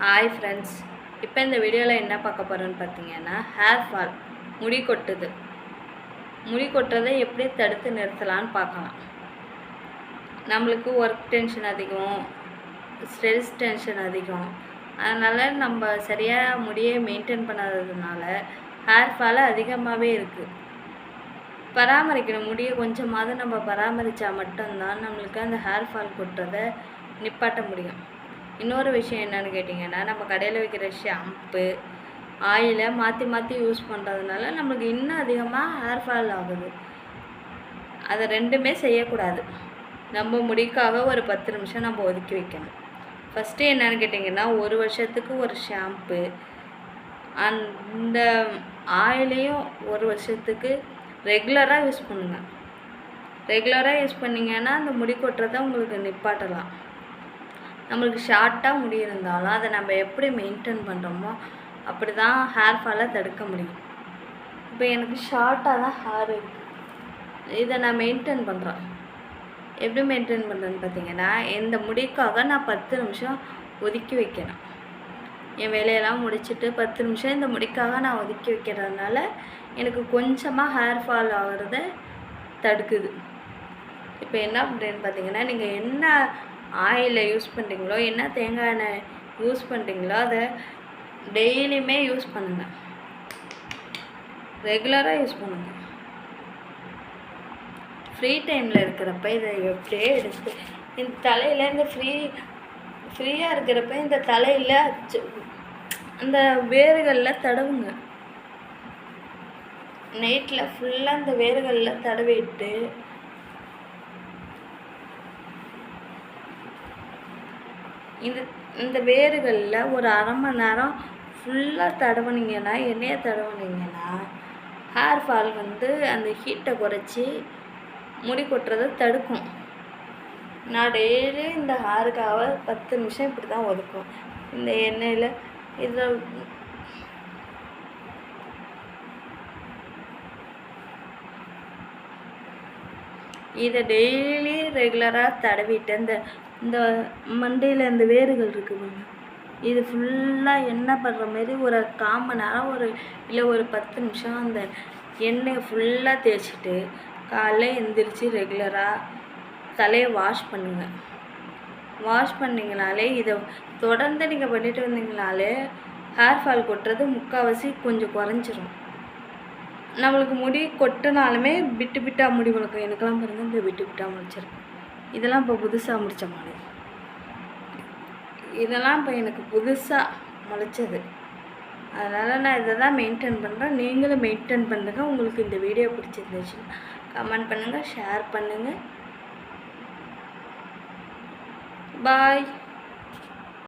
Hi friends இப்போ இந்த வீடியோவில் என்ன பார்க்க போகிறோன்னு பார்த்தீங்கன்னா ஹேர் ஃபால் முடி கொட்டுது. முடி கொட்டுறதை எப்படி தடுத்து நிறுத்தலான்னு பார்க்கலாம். நம்மளுக்கு ஒர்க் டென்ஷன் அதிகம் ஸ்ட்ரெஸ் டென்ஷன் அதிகம். அதனால் நம்ம சரியாக முடியை மெயின்டைன் பண்ணாததுனால ஹேர் ஃபால் அதிகமாகவே இருக்குது பராமரிக்கணும். முடியை கொஞ்சமாவது நம்ம பராமரித்தா மட்டும்தான் நம்மளுக்கு அந்த ஹேர் ஃபால் கொட்டுறதை நிப்பாட்ட முடியும். இன்னொரு விஷயம் என்னென்னு கேட்டிங்கன்னா நம்ம கடையில் வைக்கிற ஷாம்பு ஆயிலை மாற்றி மாற்றி யூஸ் பண்ணுறதுனால நம்மளுக்கு இன்னும் அதிகமாக ஹேர் ஃபால் ஆகுது. அதை ரெண்டுமே செய்யக்கூடாது. நம்ம முடிக்காக ஒரு பத்து நிமிஷம் நம்ம ஒதுக்கி வைக்கணும். ஃபஸ்ட்டு என்னென்னு கேட்டிங்கன்னா ஒரு வருஷத்துக்கு ஒரு ஷாம்பு அந்த ஆயிலையும் ஒரு வருஷத்துக்கு ரெகுலராக யூஸ் பண்ணுங்கள் ரெகுலராக யூஸ் பண்ணிங்கன்னா அந்த முடி கொட்டுறதை உங்களுக்கு நிப்பாட்டலாம். நம்மளுக்கு ஷார்ட்டாக முடி இருந்தாலும் அதை நம்ம எப்படி மெயின்டைன் பண்ணுறோமோ அப்படி தான் ஹேர் ஃபாலை தடுக்க முடியும். இப்போ எனக்கு ஷார்ட்டாக தான் ஹேர் இருக்குது இதை நான் மெயின்டைன் பண்ணுறேன் எப்படி மெயின்டைன் பண்ணுறேன்னு பார்த்தீங்கன்னா இந்த முடிக்காக நான் பத்து நிமிஷம் ஒதுக்கி வைக்கிறேன் என் வேலையெல்லாம் முடிச்சுட்டு பத்து நிமிஷம் இந்த முடிக்காக நான் ஒதுக்கி வைக்கிறதுனால எனக்கு கொஞ்சமாக ஹேர் ஃபால் ஆகிறத தடுக்குது. இப்போ என்ன பண்ணுறேன்னு பார்த்தீங்கன்னா நீங்கள் என்ன ஆயிலை யூஸ் பண்ணுறீங்களோ என்ன தேங்காய் எண்ணெய் யூஸ் பண்ணுறீங்களோ அதை டெய்லியுமே யூஸ் பண்ணுங்கள் ரெகுலராக யூஸ் பண்ணுங்கள் ஃப்ரீ டைமில் இருக்கிறப்ப இதை எப்படியே எடுத்து இந்த தலையில் இந்த ஃப்ரீ ஃப்ரீயாக இருக்கிறப்ப இந்த தலையில் அந்த வேர்களில் தடவுங்க. நைட்டில் ஃபுல்லாக அந்த வேர்களில் தடவிட்டு இந்த இந்த வேர்களில் ஒரு அரை மணி நேரம் ஃபுல்லாக தடவுனீங்கன்னா எண்ணெயை தடவுனீங்கன்னா ஹேர் ஃபால் வந்து அந்த ஹீட்டை குறைச்சி முடி கொட்டுறதை தடுக்கும். நான் டெய்லி இந்த ஹேருக்காக பத்து நிமிஷம் இப்படி தான் ஒதுக்கும் இந்த எண்ணெயில் இதில் இதை டெய்லி ரெகுலராக தடவிட்டு இந்த இந்த மண்டையில் இந்த வேர்கள் இருக்குதுங்க இது ஃபுல்லாக எண்ணெய் படுற மாதிரி ஒரு கால் மணி நேரம் ஒரு இல்லை ஒரு பத்து நிமிஷம் அந்த எண்ணெயை ஃபுல்லாக தேய்ச்சிட்டு காலைல எந்திரிச்சு ரெகுலராக தலையை வாஷ் பண்ணுங்கள் வாஷ் பண்ணிங்கனாலே இதை தொடர்ந்து நீங்கள் பண்ணிட்டு வந்தீங்கனாலே ஹேர் ஃபால் கொட்டுறது முக்கால்வாசி கொஞ்சம் குறைஞ்சிரும். நம்மளுக்கு முடி கொட்டினாலுமே விட்டு விட்டா முடி வளர்க்கும். எனக்கெல்லாம் பாருங்கள் இந்த விட்டு விட்டா முளைச்சிருக்கு இதெல்லாம் இப்போ புதுசாக முடித்த மாலை. இதெல்லாம் இப்போ எனக்கு புதுசாக முளைச்சது. அதனால் நான் இதை தான் மெயின்டைன் பண்ணுறேன் நீங்களும் மெயின்டைன் பண்ணுங்கள் உங்களுக்கு இந்த வீடியோ பிடிச்சிருந்துச்சுன்னா கமெண்ட் பண்ணுங்கள் ஷேர் பண்ணுங்கள் பாய்